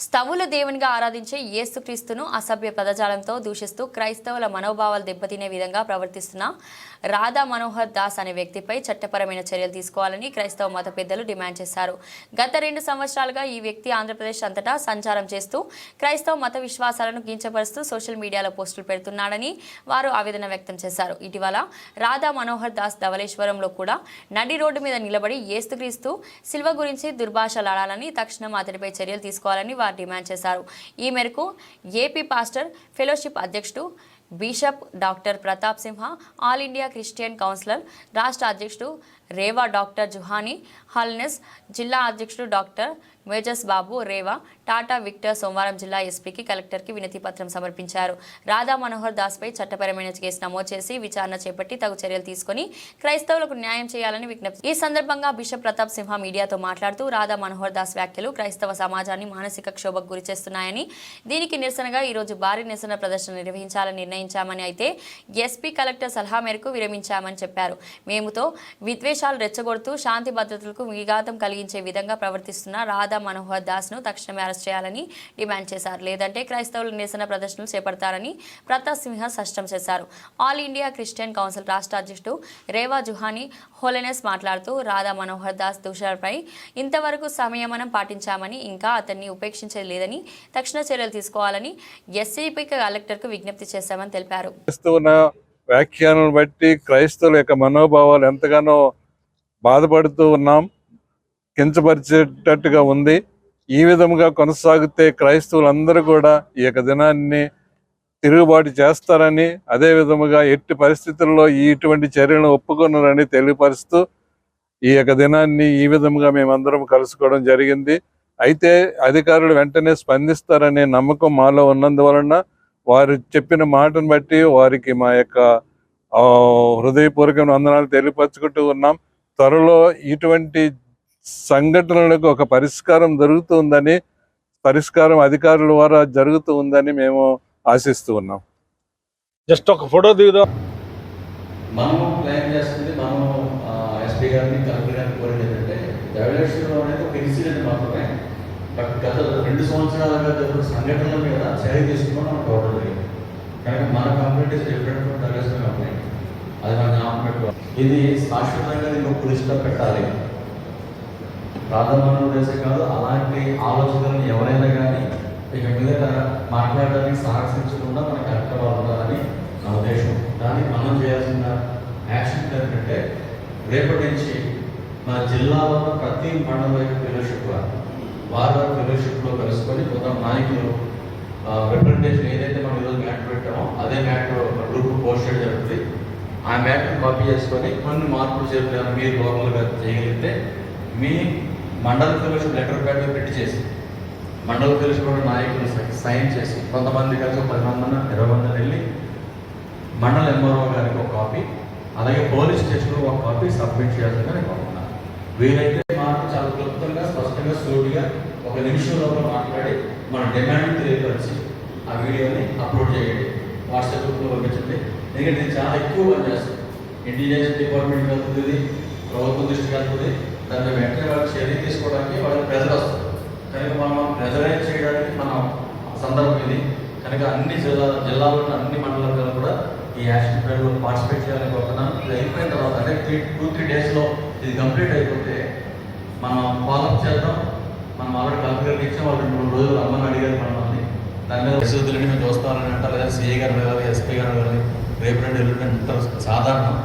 స్థవుల దేవునిగా ఆరాధించే యేసుక్రీస్తును అసభ్య పదజాలంతో దూషిస్తూ క్రైస్తవుల మనోభావాలు దెబ్బతినే విధంగా ప్రవర్తిస్తున్న రాధా మనోహర్ దాస్ అనే వ్యక్తిపై చట్టపరమైన చర్యలు తీసుకోవాలని క్రైస్తవ మత పెద్దలు డిమాండ్ చేశారు. గత రెండు సంవత్సరాలుగా ఈ వ్యక్తి ఆంధ్రప్రదేశ్ అంతటా సంచారం చేస్తూ క్రైస్తవ మత విశ్వాసాలను కించపరుస్తూ సోషల్ మీడియాలో పోస్టులు పెడుతున్నాడని వారు ఆవేదన వ్యక్తం చేశారు. ఇటీవల రాధా మనోహర్ దాస్ ధవళేశ్వరంలో కూడా నడి రోడ్డు మీద నిలబడి ఏస్తుక్రీస్తు శిల్వ గురించి దుర్భాషలాడాలని తక్షణం అతడిపై చర్యలు తీసుకోవాలని వారు డిమాండ్ చేశారు. ఈ మేరకు ఏపీ పాస్టర్ ఫెలోషిప్ అధ్యక్షుడు bishop doctor Pratap Simha all India Christian councillor రాష్ట్ర అధ్యక్షుడు రేవా డాక్టర్ జుహానీ హాల్నెస్ జిల్లా అధ్యక్షుడు డాక్టర్ మేజస్ బాబు రేవా టాటా విక్టర్ సోమవారం జిల్లా ఎస్పీకి కలెక్టర్కి వినతి పత్రం సమర్పించారు. రాధా మనోహర్ దాస్పై చట్టపరమైన కేసు నమోదు చేసి విచారణ చేపట్టి తగు చర్యలు తీసుకుని క్రైస్తవులకు న్యాయం చేయాలని విజ్ఞప్తి ఈ సందర్భంగా బిషప్ ప్రతాప్ సింహ మీడియాతో మాట్లాడుతూ రాధా మనోహర్ దాస్ వ్యాఖ్యలు క్రైస్తవ సమాజాన్ని మానసిక క్షోభకు గురి చేస్తున్నాయని దీనికి నిరసనగా ఈరోజు భారీ నిరసన ప్రదర్శన నిర్వహించాలని నిర్ణయించామని అయితే ఎస్పీ కలెక్టర్ సలహా మేరకు విరమించామని చెప్పారు. మేముతో విద్వేషాలు రెచ్చగొడుతూ శాంతి భద్రతలకు విఘాతం కలిగించే విధంగా ప్రవర్తిస్తున్న రాధా మనోహర్ దాస్ను తక్షణమే అరెస్ట్ చేయాలని డిమాండ్ చేశారు. లేదంటే క్రైస్తవులు నిరసన ప్రదర్శనలు చేపడతారని ప్రతాప్ సింహ స్పష్టం చేశారు. ఆల్ ఇండియా క్రిస్టియన్ కౌన్సిల్ రాష్ట్ర అధ్యక్షుడు రేవా జుహానీ హోలెనెస్ మాట్లాడుతూ రాధా మనోహర్ దాస్ తుషార్పై ఇంతవరకు సంయమనం పాటించామని ఇంకా అతన్ని ఉపేక్షించలేదని లేదని తక్షణ చర్యలు తీసుకోవాలని ఎస్సీపీ కలెక్టర్కు విజ్ఞప్తి చేశామని తెలిపారు. వ్యాఖ్యానం బట్టి క్రైస్తవుల యొక్క మనోభావాలు ఎంతగానో బాధపడుతూ ఉన్నాం కించపరిచేటట్టుగా ఉంది. ఈ విధముగా కొనసాగితే క్రైస్తవులందరూ కూడా ఈ యొక్క దినాన్ని తిరుగుబాటు చేస్తారని అదే విధముగా ఎట్టి పరిస్థితుల్లో ఈ ఇటువంటి చర్యలను ఒప్పుకున్నారని తెలియపరుస్తూ ఈ యొక్క దినాన్ని ఈ విధముగా మేమందరం కలుసుకోవడం జరిగింది. అయితే అధికారులు వెంటనే స్పందిస్తారనే నమ్మకం మాలో ఉన్నందువలన వారు చెప్పిన మాటను బట్టి వారికి మా యొక్క హృదయపూర్వకమైన హృదయపూర్వక వందనాలు తెలియపరచుకుంటూ ఉన్నాం. త్వరలో ఇటువంటి సంఘటనలకు ఒక పరిష్కారం జరుగుతుందని పరిష్కారం అధికారుల ద్వారా జరుగుతూ ఉందని మేము ఆశిస్తూ ఉన్నాం. జస్ట్ ఒక ఫోటో దిగుదాం. మనము క్లైమ్ చేస్తుంది మనము ఎస్పీ గారిని కలెక్టర్ గారిని కోరేది ఏంటంటే ధవళేశ్వరం అనేది ఒక ఇన్సిడెంట్ మాత్రమే. బట్ గత రెండు సంవత్సరాలుగా జరిగిన సంఘటనల మీద చర్య తీసుకుని మనకు అవడం జరిగింది. కనుక మన complaint is different from Dhavaleswaram complaint అది మన జ్ఞాపకం పెట్టుకోవాలి ఇది శాశ్వతంగా దీన్ని ఒక పులిస్టా పెట్టాలి. ప్రాధాన్యత దేశం కాదు అలాంటి ఆలోచనలను ఎవరైనా కానీ ఇక మీద మాట్లాడడానికి సాహసించకుండా మనకి అర్థమవుతున్నారని నా ఉద్దేశం. దానికి మనం చేయాల్సిన యాక్షన్ ఏంటంటే రేపటి నుంచి మన జిల్లాలో ప్రతి మండల ఫెలోషిప్ వారి. వారి ఫెలోషిప్లో కలుసుకొని కొంత నాయకులు రిప్రజెంటేషన్ ఏదైతే మనం ఈరోజు మ్యాటర్ పెట్టామో అదే మ్యాటర్ గ్రూప్ పోస్టెడ్ జరుగుతుంది. ఆ మ్యాటర్ కాపీ చేసుకొని కొన్ని మార్పులు చేయాలి మీరు లోకల్గా చేయగలిగితే మీ మండల ఫెలోషిప్ లెటర్ ప్యాడ్ పెట్టి చేసి మండల ఫెలోషిప్ నాయకులు సైన్ చేసి కొంతమంది కలిసి పది మందిన ఇరవై మంది వెళ్ళి మండల ఎంఆర్ఓ గారికి ఒక కాపీ అలాగే పోలీస్ స్టేషన్లో ఒక కాపీ సబ్మిట్ చేయాలని నేను కోరుకున్నాను వీలైతే మాట చాలా క్లుప్తంగా స్పష్టంగా సూటిగా ఒక నిమిషం లోపల మాట్లాడి మన డిమాండ్ తెలియపరిచి ఆ వీడియోని అప్లోడ్ చేయండి. వాట్సాప్ గ్రూప్లో పంపించండి. ఎందుకంటే ఇది చాలా ఎక్కువ పని చేస్తుంది. ఇంటెలిజెన్స్ డిపార్ట్మెంట్ వెళ్తుంది ఇది, ప్రభుత్వం దృష్టికి వెళ్తుంది. దాన్ని వెంటనే వాళ్ళకి చర్య తీసుకోవడానికి వాళ్ళకి ప్రెజర్ వస్తుంది. కనుక మనం ప్రెజరైజ్ చేయడానికి మనం సందర్భం ఇది. కనుక అన్ని జిల్లా జిల్లాలో ఉన్న అన్ని మండలాల్లో కూడా ఈ యాక్షన్ ప్లాన్లో పార్టిసిపేట్ చేయాలని కోరుతున్నాను. ఇది అయిపోయిన తర్వాత అంటే త్రీ టూ త్రీ డేస్లో ఇది కంప్లీట్ అయిపోతే మనం ఫాలోఅప్ చేద్దాం. మనం ఆల్రెడీ కలెక్టర్ గారికి వాళ్ళు రెండు మూడు రోజులు అమ్మని అడిగారు మనల్ని దాని మీద పరిస్థితులని మేము చూస్తామని అంటారు లేదా సిఐ గారు వెళ్ళాలి ఎస్పీ గారు వెళ్ళాలి రేపు రెండు ఎల్లుండి అంటారు. సాధారణం.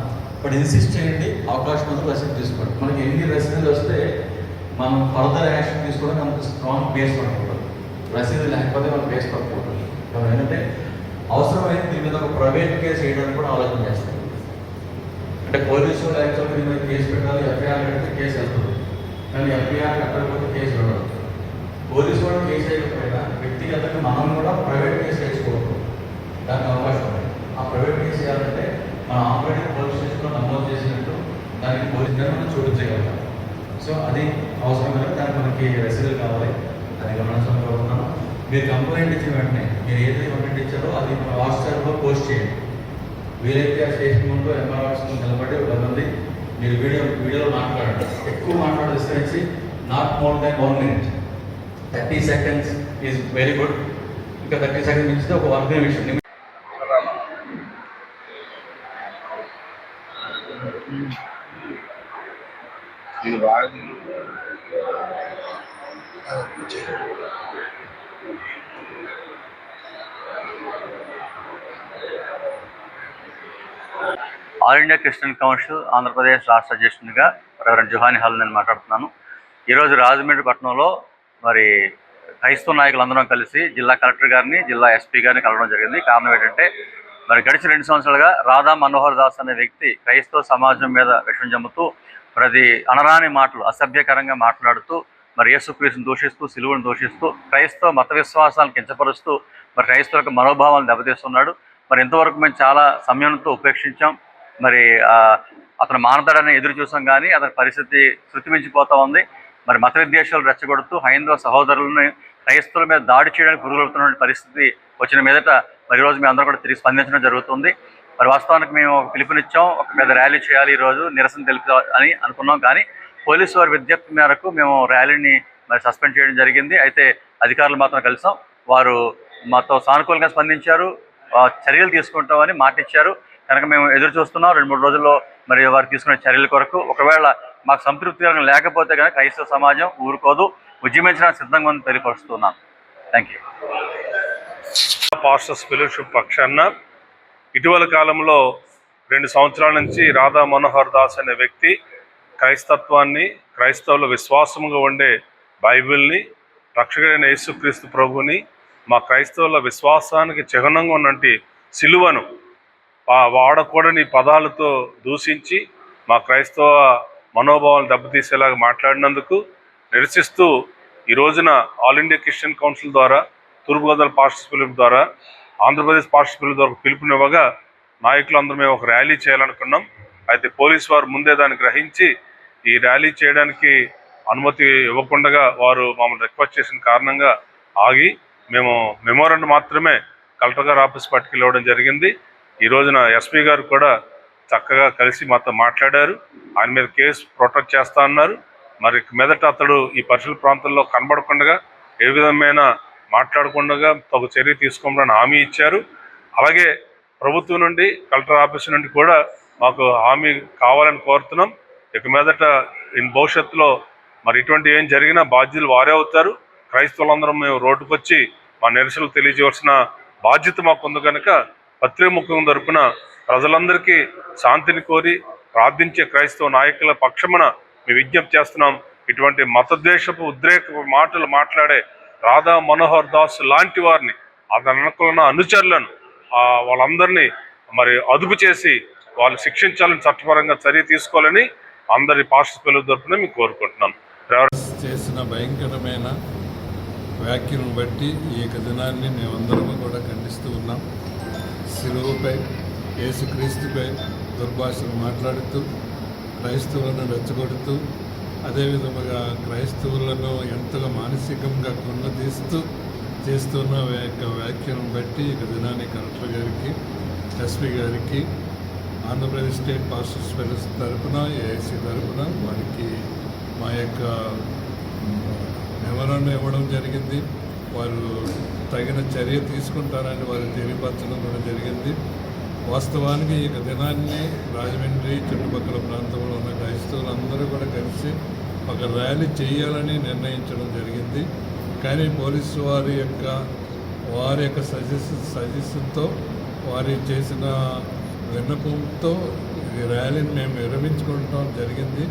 బట్ ఇన్సిస్ట్ చేయండి అవకాశం ఉంది రసీదు తీసుకోండి. మనకి ఎన్ని రసీదులు వస్తే మనం ఫర్దర్ యాక్షన్ తీసుకోవడం మనకు స్ట్రాంగ్ బేస్ పడకూడదు రసీదు లేకపోతే మనం బేస్ పడకూడదు మనం ఏంటంటే దీని మీద ఒక ప్రైవేట్ కేసు వేయడానికి కూడా ఆలోచన చేస్తాం అంటే పోలీసు వాళ్ళు దీని మీద కేసు పెట్టాలి ఎఫ్ఐఆర్ పెడితే కేసు వెళ్తుంది. కానీ ఎఫ్ఐఆర్ పెట్టకపోతే కేసు వెళ్ళదు పోలీసు వాళ్ళు కేసు వేయకపోయినా వ్యక్తిగతంగా మనం కూడా ప్రైవేట్ కేసు వేసుకోవచ్చు దాని అవకాశం ఉంది ఆ ప్రైవేట్ కేసు చేయాలంటే మనం ఆల్రెడీ పోలీస్ స్టేషన్లో నమోదు చేసినట్టు దానికి పోలిందని మనం మనం చేయగలుగుతాం సో అది అవసరం కనుక దానికి మనకి రసీదులు కావాలి. అది గమనించడం కోరుతున్నాను మీరు కంప్లైంట్ ఇచ్చిన వెంటనే మీరు ఏదైతే కంప్లైంట్ ఇచ్చారో అది మన వాట్సాప్లో పోస్ట్ చేయండి. వీలైతే ఆ స్టేషన్ ముందు ఎంఆర్ఆర్స్ ముందు నిలబడి ఒక మంది మీరు వీడియో వీడియోలో మాట్లాడండి. ఎక్కువ మాట్లాడే విస్తరించి not more than one minute thirty seconds is very good ఇంకా థర్టీ సెకండ్ నుంచి ఒక వర్క్ విషయం All India Christian Council Andhra Pradesh రాష్ట్ర అధ్యక్షునిగా రెవరెంట్ జుహాని హాల్ నేను మాట్లాడుతున్నాను. ఈరోజు రాజమండ్రి పట్టణంలో మరి క్రైస్తవ నాయకులందరం కలిసి జిల్లా కలెక్టర్ గారిని జిల్లా ఎస్పీ గారిని కలవడం జరిగింది. కారణం ఏంటంటే మరి గడిచిన రెండు సంవత్సరాలుగా రాధా మనోహర్ దాస్ అనే వ్యక్తి క్రైస్తవ సమాజం మీద విషం జమ్ముతూ ప్రతి అనరాని మాటలు అసభ్యకరంగా మాట్లాడుతూ మరి యేసుక్రీస్తుని దూషిస్తూ సిలువను దూషిస్తూ క్రైస్తవ మత విశ్వాసాలను కించపరుస్తూ మరి క్రైస్తవులకు మనోభావాలను దెబ్బతీస్తున్నాడు. మరి ఇంతవరకు మేము చాలా సమయంతో ఉపేక్షించాం. మరి అతను మానతాడని ఎదురు చూసాం కానీ అతని పరిస్థితి శృతిమించిపోతూ ఉంది. మరి మత విద్వేషాలు రెచ్చగొడుతూ హైందవ సహోదరులను క్రైస్తవుల మీద దాడి చేయడానికి పురుగులుతున్న పరిస్థితి వచ్చిన మీదట మరి రోజు మేము అందరం కూడా తిరిగి స్పందించడం జరుగుతుంది. మరి వాస్తవానికి మేము ఒక పిలుపునిచ్చాం ఒక పెద్ద ర్యాలీ చేయాలి ఈరోజు నిరసన తెలుపు అని అనుకున్నాం. కానీ పోలీసు వారి విజ్ఞప్తి మేరకు మేము ర్యాలీని మరి సస్పెండ్ చేయడం జరిగింది. అయితే అధికారులు మాత్రం కలిసాం. వారు మాతో సానుకూలంగా స్పందించారు. చర్యలు తీసుకుంటామని మాట ఇచ్చారు. కనుక మేము ఎదురు చూస్తున్నాం. రెండు మూడు రోజుల్లో మరి వారు తీసుకునే చర్యల కొరకు. ఒకవేళ మాకు సంతృప్తికరంగా లేకపోతే కనుక క్రైస్తవ సమాజం ఊరుకోదు. ఉద్యమించడానికి సిద్ధంగా ఉందని తెలియపరుస్తున్నాను. థ్యాంక్ యూ పాస్టర్స్ ఫెలోషిప్ పక్షాన ఇటీవల కాలంలో రెండు సంవత్సరాల నుంచి రాధా మనోహర్ దాస్ అనే వ్యక్తి క్రైస్తత్వాన్ని క్రైస్తవుల విశ్వాసముగా ఉండే బైబిల్ని రక్షకుడైన యేసుక్రీస్తు ప్రభుని మా క్రైస్తవుల విశ్వాసానికి చిహ్నంగా ఉన్నటువంటి సిలువను ఆ వాడకూడని పదాలతో దూషించి మా క్రైస్తవ మనోభావాలు దెబ్బతీసేలాగా మాట్లాడినందుకు నిరసిస్తూ ఈ రోజున ఆల్ ఇండియా క్రిస్టియన్ కౌన్సిల్ ద్వారా తూర్పుగోదావరి పాస్టర్స్ ఫిలిప్ ద్వారా ఆంధ్రప్రదేశ్ పాస్టర్స్ పిలుపు ద్వారా పిలుపునివ్వగా నాయకులందరూ మేము ఒక ర్యాలీ చేయాలనుకున్నాం. అయితే పోలీసు వారు ముందే దాన్ని గ్రహించి ఈ ర్యాలీ చేయడానికి అనుమతి ఇవ్వకుండా వారు మమ్మల్ని రిక్వెస్ట్ చేసిన కారణంగా ఆగి మేము మెమోరండం మాత్రమే కలెక్టర్ గారు ఆఫీస్ పట్టుకెళ్ళవడం జరిగింది. ఈ రోజున ఎస్పీ గారు కూడా చక్కగా కలిసి మాతో మాట్లాడారు. ఆయన మీద కేసు ప్రొటెక్ట్ చేస్తా అన్నారు. మరి మీదట అతడు ఈ పరిసర ప్రాంతంలో కనబడకుండా ఏ విధమైన మాట్లాడకుండా తగు చర్య తీసుకోమని హామీ ఇచ్చారు. అలాగే ప్రభుత్వం నుండి కలెక్టర్ ఆఫీస్ నుండి కూడా మాకు హామీ కావాలని కోరుతున్నాం. ఇక మీదట ఇన్ భవిష్యత్తులో మరి ఇటువంటి ఏం జరిగినా బాధ్యులు వారే అవుతారు. క్రైస్తవులందరం మేము రోడ్డుకు వచ్చి మా నిరసనలు తెలియజేయవలసిన బాధ్యత మాకు ఉంది కనుక పత్రిముఖం తరపున ప్రజలందరికీ శాంతిని కోరి ప్రార్థించే క్రైస్తవ నాయకుల పక్షమున మేము విజ్ఞప్తి చేస్తున్నాం. ఇటువంటి మతద్వేషపు ఉద్రేక మాటలు మాట్లాడే రాధా మనోహర్ దాస్ లాంటి వారిని అతని అనుచరులను వాళ్ళందరినీ మరి అదుపు చేసి వాళ్ళు శిక్షించాలని చట్టపరంగా చర్య తీసుకోవాలని అందరి పాస్టర్ పిల్లల తరఫున మీకు కోరుకుంటున్నాను చేసిన భయంకరమైన వ్యాఖ్యలను బట్టి ఈ యొక్క దినాన్ని మేమందరము కూడా ఖండిస్తూ ఉన్నాం. శిలువపై యేసుక్రీస్తుపై దుర్భాషలు మాట్లాడుతూ క్రైస్తవులను రెచ్చగొడుతూ అదేవిధముగా క్రైస్తవులను ఎంతగా మానసికంగా కొన్నదీస్తూ చేస్తున్న యొక్క వ్యాఖ్యలను బట్టి ఇక దినాన్ని కలెక్టర్ గారికి ఎస్పీ గారికి ఆంధ్రప్రదేశ్ స్టేట్ పాస్టర్స్ ఫెలోస్ తరపున ఏఐసి తరపున వారికి మా యొక్క మెమరాండం ఇవ్వడం జరిగింది. వారు తగిన చర్య తీసుకుంటారని వారు తెలియపరచడం కూడా జరిగింది. వాస్తవానికి ఈ దినాన్ని రాజమండ్రి చుట్టుపక్కల ప్రాంతంలో ఉన్న క్రైస్తవులందరూ కూడా కలిసి ఒక ర్యాలీ చేయాలని నిర్ణయించడం జరిగింది. కానీ పోలీసు వారి యొక్క వారి యొక్క సజెషన్ సజెషన్తో వారి చేసిన విన్నపంతో ఈ ర్యాలీని మేము విరమించుకుంటాం జరిగింది.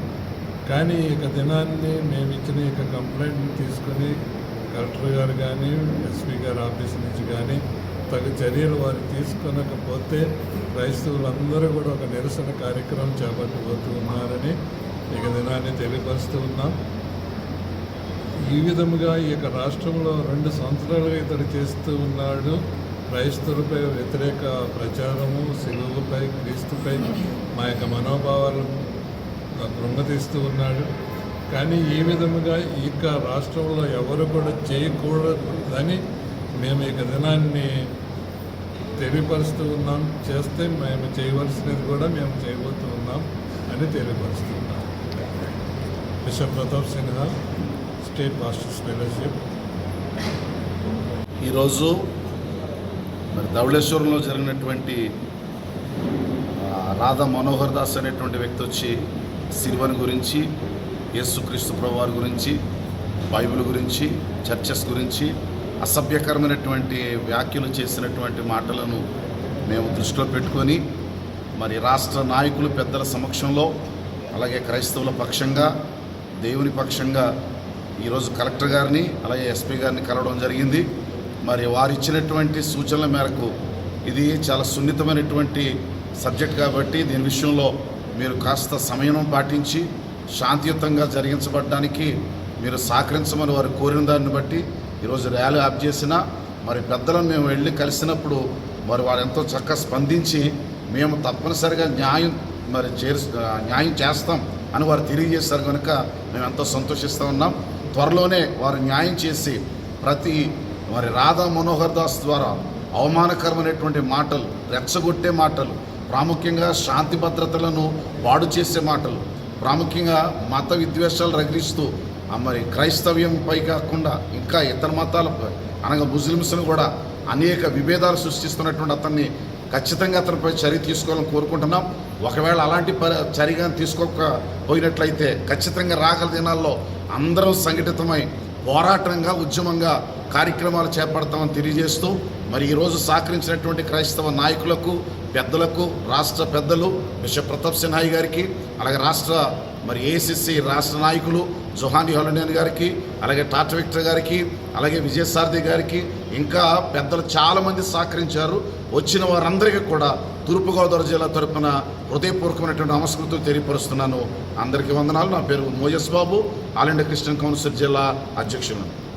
కానీ ఇక దినాన్ని మేము ఇచ్చిన ఇక కంప్లైంట్ తీసుకొని కలెక్టర్ గారు కానీ ఎస్పీ గారు ఆఫీస్ నుంచి కానీ తగు చర్యలు వారు తీసుకొనకపోతే క్రైస్తవులందరూ కూడా ఒక నిరసన కార్యక్రమం చేపట్టబోతూ ఉన్నారని ఇక దినాన్ని తెలియపరుస్తూ ఉన్నాం. ఈ విధముగా ఈ యొక్క రాష్ట్రంలో రెండు సంవత్సరాలుగా ఇతడు చేస్తూ ఉన్నాడు. క్రైస్తవులపై వ్యతిరేక ప్రచారము సిలువుపై క్రీస్తుపై మా యొక్క మనోభావాలను కృంగతీస్తూ ఉన్నాడు. కానీ ఈ విధముగా ఇక రాష్ట్రంలో ఎవరు కూడా చేయకూడదని మేము ఈ దినాన్ని తెలియపరుస్తూ ఉన్నాం. చేస్తే మేము చేయవలసినది కూడా మేము చేయబోతూ ఉన్నాం అని తెలియపరుస్తూ ఉన్నాం. Bishop Pratap Sinha state masters fellowship. ఈరోజు మరి ధవళేశ్వరంలో జరిగినటువంటి రాధ రాధా మనోహర్ దాస్ అనేటువంటి వ్యక్తి వచ్చి సిల్వన్ గురించి యేసుక్రీస్తు ప్రభువారి గురించి బైబిల్ గురించి చర్చెస్ గురించి అసభ్యకరమైనటువంటి వ్యాఖ్యలు చేసినటువంటి మాటలను మేము దృష్టిలో పెట్టుకొని మరి రాష్ట్ర నాయకులు పెద్దల సమక్షంలో అలాగే క్రైస్తవుల పక్షంగా దేవుని పక్షంగా ఈరోజు కలెక్టర్ గారిని అలాగే ఎస్పీ గారిని కలవడం జరిగింది. మరి వారు ఇచ్చినటువంటి సూచనల మేరకు ఇది చాలా సున్నితమైనటువంటి సబ్జెక్ట్ కాబట్టి దీని విషయంలో మీరు కాస్త సమయం పాటించి శాంతియుతంగా జరిగించబడడానికి మీరు సహకరించమని వారు కోరిన దాన్ని బట్టి ఈరోజు ర్యాలీ ఆప్ చేసినా మరి పెద్దలను మేము వెళ్ళి కలిసినప్పుడు మరి వారు ఎంతో చక్కగా స్పందించి మేము తప్పనిసరిగా న్యాయం మరి చేరు న్యాయం చేస్తాం అని వారు తెలియజేశారు కనుక మేము ఎంతో సంతోషిస్తూ ఉన్నాం. త్వరలోనే వారు న్యాయం చేసి ప్రతి మరి రాధా మనోహర్ దాస్ ద్వారా అవమానకరమైనటువంటి మాటలు రెచ్చగొట్టే మాటలు ప్రాముఖ్యంగా శాంతి భద్రతలను పాడు చేసే మాటలు ప్రాముఖ్యంగా మత విద్వేషాలు రగిలిస్తూ మరి క్రైస్తవ్యంపై కాకుండా ఇంకా ఇతర మతాలపై అనగా ముస్లిమ్స్ను కూడా అనేక విభేదాలు సృష్టిస్తున్నటువంటి అతన్ని ఖచ్చితంగా అతనిపై చర్య తీసుకోవాలని కోరుకుంటున్నాం. ఒకవేళ అలాంటి ప చర్యగా తీసుకోకపోయినట్లయితే ఖచ్చితంగా రాగల దినాల్లో అందరం సంఘటితమై పోరాటంగా ఉద్యమంగా కార్యక్రమాలు చేపడతామని తెలియజేస్తూ మరి ఈరోజు సహకరించినటువంటి క్రైస్తవ నాయకులకు పెద్దలకు రాష్ట్ర పెద్దలు బిషప్ ప్రతాప్ సిన్హాయి గారికి అలాగే రాష్ట్ర మరి ఏసీసీ రాష్ట్ర నాయకులు జుహాని హోలనేని గారికి అలాగే టాటా విక్టర్ గారికి అలాగే విజయసారథి గారికి ఇంకా పెద్దలు చాలామంది సహకరించారు. వచ్చిన వారందరికీ కూడా తూర్పుగోదావరి జిల్లా తరపున హృదయపూర్వకమైనటువంటి నమస్కృతులు తెలియపరుస్తున్నాను. అందరికీ వందనాలు. నా పేరు Moses Babu. All India Christian council జిల్లా అధ్యక్షులను.